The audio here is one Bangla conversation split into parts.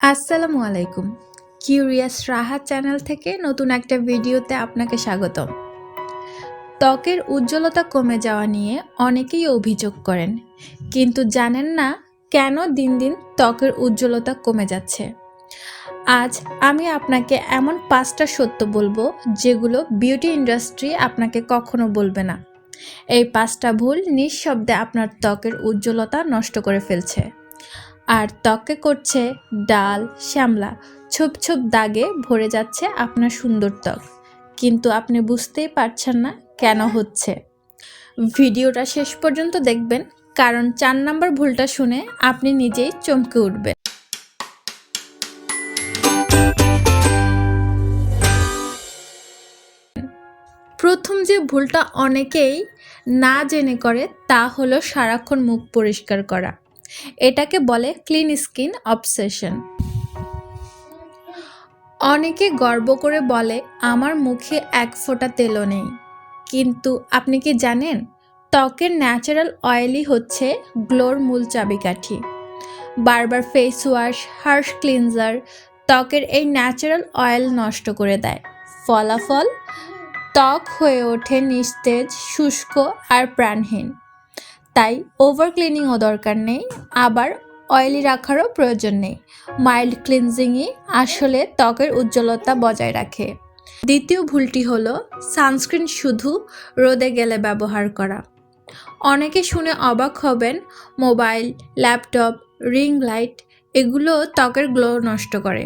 আসসালামু আলাইকুম। কিউরিয়াস রাহা চ্যানেল থেকে নতুন একটা ভিডিওতে আপনাকে স্বাগতম। ত্বকের উজ্জ্বলতা কমে যাওয়া নিয়ে অনেকেই অভিযোগ করেন, কিন্তু জানেন না কেন দিন দিন ত্বকের উজ্জ্বলতা কমে যাচ্ছে। আজ আমি আপনাকে এমন পাঁচটা সত্য বলব যেগুলো বিউটি ইন্ডাস্ট্রি আপনাকে কখনো বলবে না। এই পাঁচটা ভুল নিঃশব্দে আপনার ত্বকের উজ্জ্বলতা নষ্ট করে ফেলছে। আর ত্বকে করছে ডাল, শ্যামলা। ছোপ ছোপ দাগে ভরে যাচ্ছে আপনার সুন্দর ত্বক। কিন্তু আপনি বুঝতেই পারছেন না কেন হচ্ছে। ভিডিওটা শেষ পর্যন্ত দেখবেন, কারণ চার নাম্বার ভুলটা শুনে আপনি নিজেই চমকে উঠবেন। প্রথম যে ভুলটা অনেকেই না জেনে করে তা হলো সারাক্ষণ মুখ পরিষ্কার করা। এটাকে বলে ক্লিন স্কিন অবসেশন অনেকে গর্ব করে বলে, আমার মুখে এক ফোঁটা তেলও নেই। কিন্তু আপনি কি জানেন? ত্বকের ন্যাচারাল অয়েলই হচ্ছে গ্লোর মূল চাবিকাঠি। বারবার ফেস ওয়াশ হার্শ ক্লিনজার ত্বকের এই ন্যাচারাল অয়েল নষ্ট করে দেয়। ফলাফল? ত্বক হয়ে ওঠে নিস্তেজ, শুষ্ক আর প্রাণহীন। তাই ওভার ক্লিনিংও দরকার নেই, আবার অয়েলি রাখারও প্রয়োজন নেই। মাইল্ড ক্লিনজিংই আসলে ত্বকের উজ্জ্বলতা বজায় রাখে। দ্বিতীয় ভুলটি হলো সানস্ক্রিন শুধু রোদে গেলে ব্যবহার করা। অনেকে শুনে অবাক হবেন মোবাইল ল্যাপটপ রিং লাইট এগুলো ত্বকের গ্লো নষ্ট করে।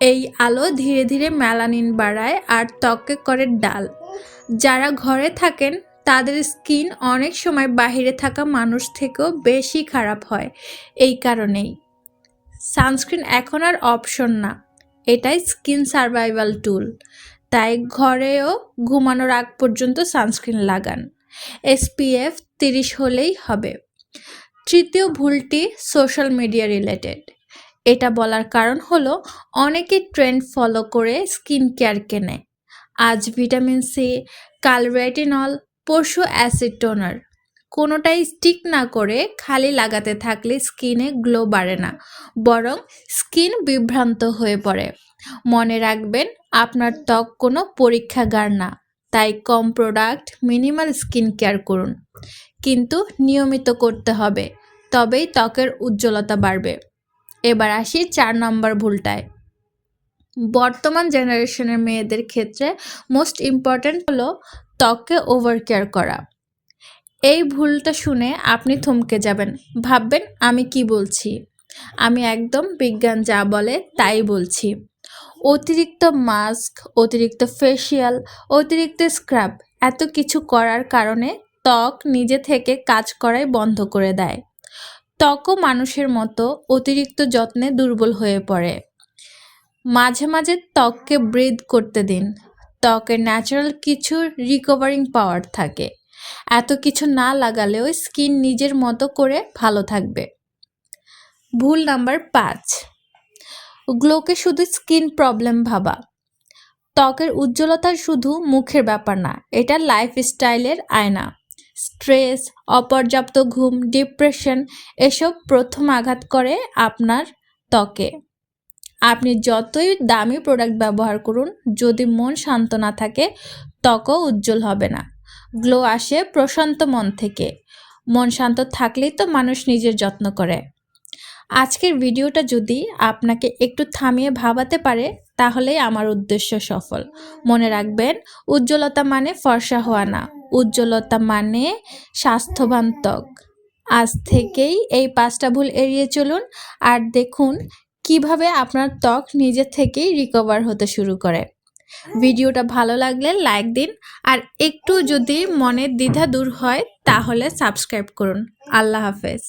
এই আলো ধীরে ধীরে মেলানিন বাড়ায় আর ত্বকে করে ডাল। যারা ঘরে থাকেন তাদের স্কিন অনেক সময় বাহিরে থাকা মানুষ থেকেও বেশি খারাপ হয়, এই কারণেই। সানস্ক্রিন এখন আর অপশন না, এটাই স্কিন সার্ভাইভাল টুল। তাই ঘরেও ঘুমানোর আগ পর্যন্ত সানস্ক্রিন লাগান। এসপিএফ তিরিশ হলেই হবে। তৃতীয় ভুলটি সোশ্যাল মিডিয়া রিলেটেড। এটা বলার কারণ হলো, অনেকে ট্রেন্ড ফলো করে স্কিন কেয়ার কেনে আজ ভিটামিন সি, কাল রেটিনল পরশু অ্যাসিড টোনার। কোনোটাই স্টিক না করে খালি লাগাতে থাকলে স্কিনে গ্লো বাড়ে না, বরং স্কিন বিভ্রান্ত হয়ে পড়ে। মনে রাখবেন, আপনার ত্বক কোনো পরীক্ষাগার না, তাই কম প্রোডাক্ট মিনিমাল স্কিন কেয়ার করুন। কিন্তু নিয়মিত করতে হবে, তবেই ত্বকের উজ্জ্বলতা বাড়বে। এবার আসি চার নম্বর ভুলটায়। বর্তমান জেনারেশনের মেয়েদের ক্ষেত্রে মোস্ট ইম্পর্ট্যান্ট হলো ত্বককে ওভার কেয়ার করা। এই ভুলটা শুনে আপনি থমকে যাবেন। ভাববেন, আমি কি বলছি? আমি একদম বিজ্ঞান যা বলে তাই বলছি। অতিরিক্ত মাস্ক অতিরিক্ত ফেসিয়াল অতিরিক্ত স্ক্রাব এত কিছু করার কারণে ত্বক নিজে থেকে কাজ করাই বন্ধ করে দেয়। ত্বকও মানুষের মতো অতিরিক্ত যত্নে দুর্বল হয়ে পড়ে। মাঝে মাঝে ত্বককে ব্রিদ করতে দিন। ত্বকের ন্যাচারাল কিছু রিকভারিং পাওয়ার থাকে। এত কিছু না লাগালেও স্কিন নিজের মতো করে ভালো থাকবে। ভুল নাম্বার পাঁচ। গ্লোকে শুধু স্কিন প্রবলেম ভাবা। ত্বকের উজ্জ্বলতা শুধু মুখের ব্যাপার না, এটা লাইফস্টাইলের আয়না। স্ট্রেস অপর্যাপ্ত ঘুম ডিপ্রেশন এসব প্রথম আঘাত করে আপনার ত্বকে। আপনি যতই দামি প্রোডাক্ট ব্যবহার করুন, যদি মন শান্ত না থাকে, ত্বকও উজ্জ্বল হবে না। গ্লো আসে প্রশান্ত মন থেকে। মন শান্ত থাকলেই তো মানুষ নিজের যত্ন করে। আজকের ভিডিওটা যদি আপনাকে একটু থামিয়ে ভাবাতে পারে, তাহলেই আমার উদ্দেশ্য সফল। মনে রাখবেন, উজ্জ্বলতা মানে ফর্সা হওয়া না। উজ্জ্বলতা মানে স্বাস্থ্যবান ত্বক। আজ থেকেই এই পাঁচটা ভুল এড়িয়ে চলুন। আর দেখুন কীভাবে আপনার ত্বক নিজের থেকেই রিকভার হতে শুরু করে। ভিডিওটা ভালো লাগলে লাইক দিন, আর একটু যদি মনের দ্বিধা দূর হয়, তাহলে সাবস্ক্রাইব করুন। আল্লাহ হাফেজ।